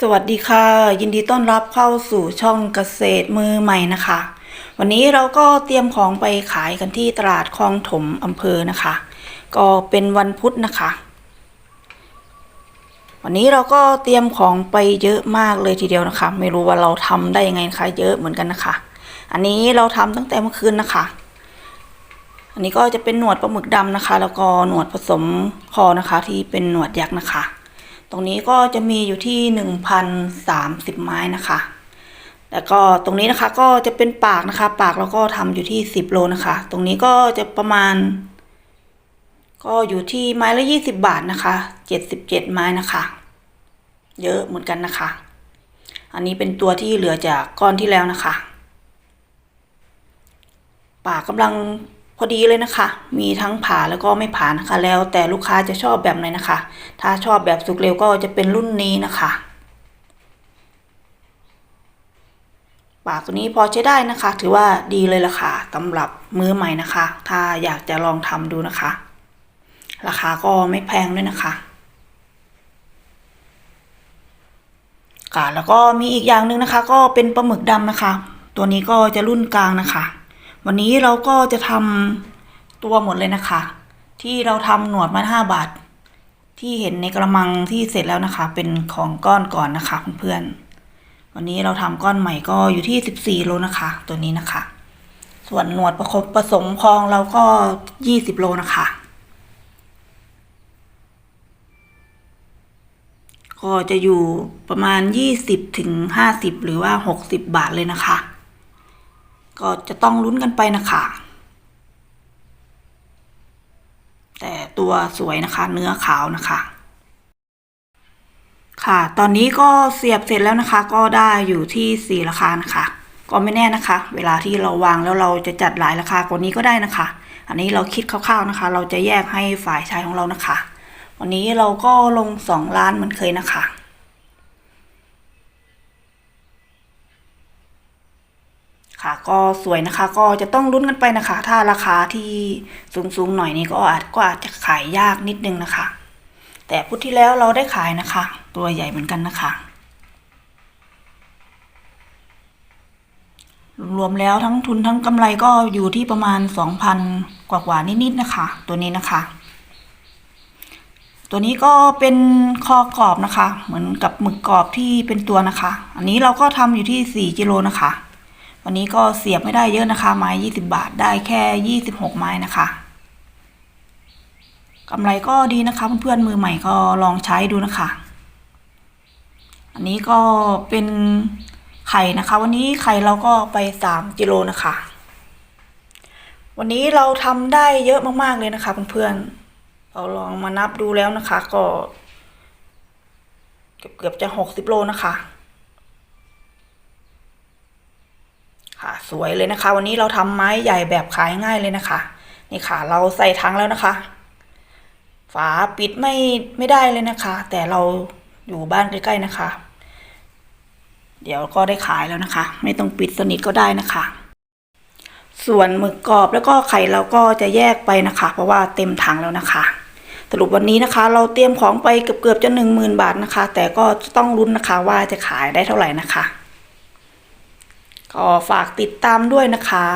สวัสดีค่ะ ยินดีต้อนรับเข้าสู่ช่องเกษตรมือใหม่นะคะ วันนี้เราก็เตรียมของไปขายกันที่ตลาดคลองถมอำเภอนะคะ ก็เป็นวันพุธนะคะ วันนี้เราก็เตรียมของไปเยอะมากเลยทีเดียวนะคะ ไม่รู้ว่าเราทำได้ยังไงนะคะเยอะเหมือนกันนะคะ อันนี้เราทำตั้งแต่เมื่อคืนนะคะ อันนี้ก็จะเป็นหนวดปลาหมึกดำนะคะ แล้วก็หนวดผสมคอนะคะ ที่เป็นหนวดยักษ์นะคะ ตรงนี้ก็จะมีอยู่ที่หนึ่งพันสามสิบไม้นะคะ แล้วก็ตรงนี้นะคะก็จะเป็นปากนะคะ ปากเราก็ทำอยู่ที่สิบโลนะคะ ตรงนี้ก็จะประมาณ ก็อยู่ที่ไม้ละยี่สิบบาทนะคะเจ็ดสิบเจ็ดไม้นะคะ เยอะเหมือนกันนะคะ อันนี้เป็นตัวที่เหลือจากก้อนที่แล้วนะคะ ปากกำลัง พอดีเลยนะคะ มีทั้งผ่าแล้วก็ไม่ผ่านะคะ แล้วแต่ลูกค้าจะชอบแบบไหนนะคะ ถ้าชอบแบบสุกเร็วก็จะเป็นรุ่นนี้นะคะปากตัวนี้พอใช้ได้นะคะ ถือว่าดีเลยล่ะค่ะสำหรับมือใหม่นะคะ ถ้าอยากจะลองทำดูนะคะ ราคาก็ไม่แพงด้วยนะคะค่ะแล้วก็มีอีกอย่างหนึ่งนะคะ ก็เป็นปลาหมึกดำนะคะ ตัวนี้ก็จะรุ่นกลางนะคะ วันนี้เราก็จะทำตัวหมดเลยนะคะ ที่เราทำหนวดมาห้าบาท ที่เห็นในกระมังที่เสร็จแล้วนะคะ เป็นของก้อนก่อนนะคะเพื่อนๆวันนี้เราทำก้อนใหม่ก็อยู่ที่สิบสี่โลนะคะ ตัวนี้นะคะ ส่วนหนวดประคบผสมพองเราก็ยี่สิบโลนะคะ ก็จะอยู่ประมาณยี่สิบถึงห้าสิบหรือว่าหกสิบบาทเลยนะคะ ก็จะต้องลุ้นกันไปนะคะ แต่ตัวสวยนะคะ เนื้อขาวนะคะ ค่ะ ตอนนี้ก็เสียบเสร็จแล้วนะคะ ก็ได้อยู่ที่สี่ราคานะคะ ก็ไม่แน่นะคะ เวลาที่เราวางแล้วเราจะจัดหลายราคากว่านี้ก็ได้นะคะ อันนี้เราคิดคร่าวๆนะคะ เราจะแยกให้ฝ่ายชายของเรานะคะ วันนี้เราก็ลงสองล้านเหมือนเคยนะคะ ค่ะ ก็สวยนะคะ ก็จะต้องลุ้นกันไปนะคะ ถ้าราคาที่สูงๆหน่อยนี่ก็อาจก็อาจจะขายยากนิดนึงนะคะ แต่พุธที่แล้วเราได้ขายนะคะ ตัวใหญ่เหมือนกันนะคะรวมแล้วทั้งทุนทั้งกำไรก็อยู่ที่ประมาณสองพันกว่านิดๆนะคะ ตัวนี้นะคะ ตัวนี้ก็เป็นคอกรอบนะคะ เหมือนกับหมึกกรอบที่เป็นตัวนะคะ อันนี้เราก็ทำอยู่ที่สี่กิโลนะคะ วันนี้ก็เสียบไม่ได้เยอะนะคะ ไม้ยี่สิบาทได้แค่ยี่สิบหกไม้นะคะกำไรก็ดีนะคะเพื่อนๆมือใหม่ก็ลองใช้ดูนะคะ อันนี้ก็เป็นไข่นะคะ วันนี้ไข่เราก็ไปสามกิโลนะคะ วันนี้เราทำได้เยอะมากๆเลยนะคะเพื่อนๆเราลองมานับดูแล้วนะคะ ก็ เกือบๆจะหกสิบโลนะคะ ค่ะ สวยเลยนะคะ วันนี้เราทำไม้ใหญ่แบบขายง่ายเลยนะคะ นี่ค่ะ เราใส่ถังแล้วนะคะ ฝาปิดไม่ไม่ได้เลยนะคะ แต่เราอยู่บ้านใกล้ๆนะคะ เดี๋ยวก็ได้ขายแล้วนะคะ ไม่ต้องปิดสนิทก็ได้นะคะ ส่วนหมึกกรอบแล้วก็ไข่เราก็จะแยกไปนะคะ เพราะว่าเต็มถังแล้วนะคะสรุปวันนี้นะคะ เราเตรียมของไปเกือบๆจะหนึ่งหมื่นบาทนะคะ แต่ก็ต้องลุ้นนะคะว่าจะขายได้เท่าไหร่นะคะ ก็ฝากติดตามด้วยนะคะ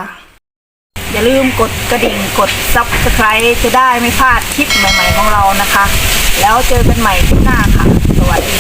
อย่าลืมกดกระดิ่งกด subscribe จะได้ไม่พลาดคลิปใหม่ ๆ ของเรานะคะ แล้วเจอกันใหม่ที่หน้าค่ะ สวัสดี